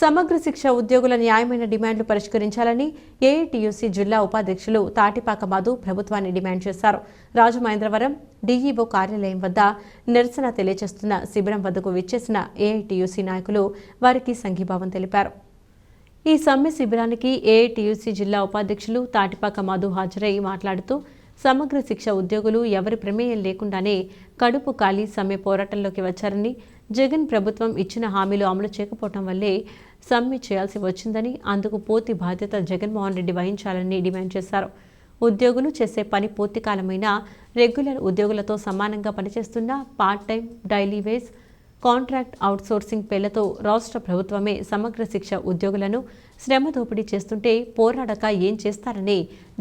సమగ్ర శిక్ష ఉద్యోగుల న్యాయమైన డిమాండ్లు పరిష్కరించాలని ఏఐటియుసి జిల్లా ఉపాధ్యక్షులు తాటిపాక మధు ప్రభుత్వాన్ని డిమాండ్ చేశారు. రాజమహేంద్రవరం డీఈఓ కార్యాలయం వద్ద నిరసన తెలియజేస్తున్న శిబిరం వద్దకు విచ్చేసిన ఏఐటీయూసీ నాయకులు వారికి సంఘీభావం తెలిపారు. ఈ సమ్మె శిబిరానికి ఏఐటీయూసీ జిల్లా ఉపాధ్యక్షులు తాటిపాక మధు హాజరై మాట్లాడుతూ సమగ్ర శిక్ష ఉద్యోగులు ఎవరి ప్రమేయం లేకుండానే కడుపు ఖాళీ సమ్మె పోరాటంలోకి వచ్చారని జగన్ ప్రభుత్వం ఇచ్చిన హామీలు అమలు చేయకపోవటం వల్లే సమ్మె చేయాల్సి వచ్చిందని అందుకు పూర్తి బాధ్యత జగన్మోహన్ రెడ్డి వహించాలని డిమాండ్ చేశారు. ఉద్యోగులు చేసే పని పూర్తికాలమైన రెగ్యులర్ ఉద్యోగులతో సమానంగా పనిచేస్తున్న part time daily wages contract outsourcing పేర్లతో రాష్ట్ర ప్రభుత్వమే సమగ్ర శిక్ష ఉద్యోగులను శ్రమ దోపిడీ చేస్తుంటే పోరాడక ఏం చేస్తారని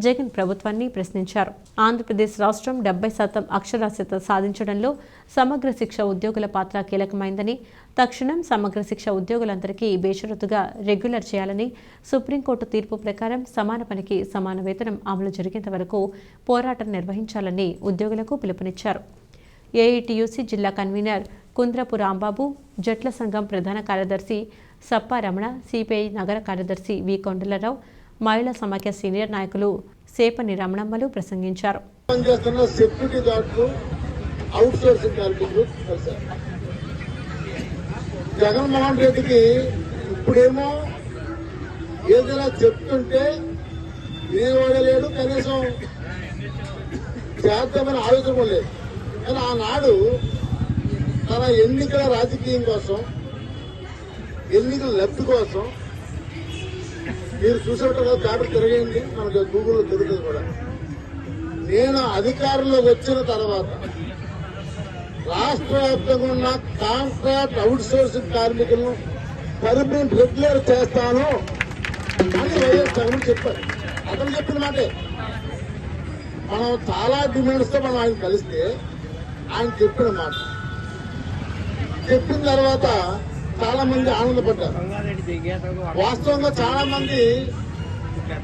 జగన్ ప్రభుత్వాన్ని ప్రశ్నించారు. ఆంధ్రప్రదేశ్ రాష్ట్రం డెబ్బై శాతం అక్షరాస్యత సాధించడంలో సమగ్ర శిక్ష ఉద్యోగుల పాత్ర కీలకమైందని తక్షణం సమగ్ర శిక్ష ఉద్యోగులందరికీ బేషరతుగా రెగ్యులర్ చేయాలని సుప్రీంకోర్టు తీర్పు ప్రకారం సమాన పనికి సమాన వేతనం అమలు జరిగేంత వరకు పోరాటం నిర్వహించాలని ఉద్యోగులకు పిలుపునిచ్చారు. ఏఐటియుసి జిల్లా కన్వీనర్ కుంద్రపు రాంబాబు జట్ల సంఘం ప్రధాన కార్యదర్శి సప్పారమణ సిపిఐ నగర కార్యదర్శి వి కొండలరావు మహిళా సమాఖ్య సీనియర్ నాయకులు సేపని రమణమ్మలు ప్రసంగించారు. జగన్మోహన్ రెడ్డికి ఇప్పుడేమో ఏదైనా చెప్తుంటే వినేవాడే లేడు కనీసం చేద్దామని ఆలోచన లేదు. కానీ ఆనాడు తన ఎన్నికల రాజకీయం కోసం ఎన్నికల లబ్ధి కోసం. మీరు చూసేటప్పుడు పేపర్ తిరగండి మనకు గూగుల్లో దొరుకుతుంది కూడా. నేను అధికారంలోకి వచ్చిన తర్వాత రాష్ట్ర వ్యాప్తంగా ఉన్న కాంట్రాక్ట్ అవుట్ సోర్సింగ్ కార్మికులను పర్మనెంట్ రెగ్యులర్ చేస్తాను అని వైఎస్ జగన్ చెప్పారు. అతను చెప్పిన మాటే. మనం చాలా డిమాండ్స్తో మనం ఆయన కలిస్తే ఆయన చెప్పిన మాట. చెప్పిన తర్వాత చాలా మంది ఆనందపడ్డారు వాస్తవంగా చాలా మంది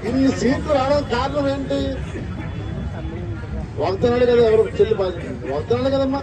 ఇన్ని సీట్లు రావడానికి కారణం ఏంటి? వస్తున్నాడు కదా ఎవరు? చెల్లి బాధ్యత. వస్తున్నాడు కదమ్మా.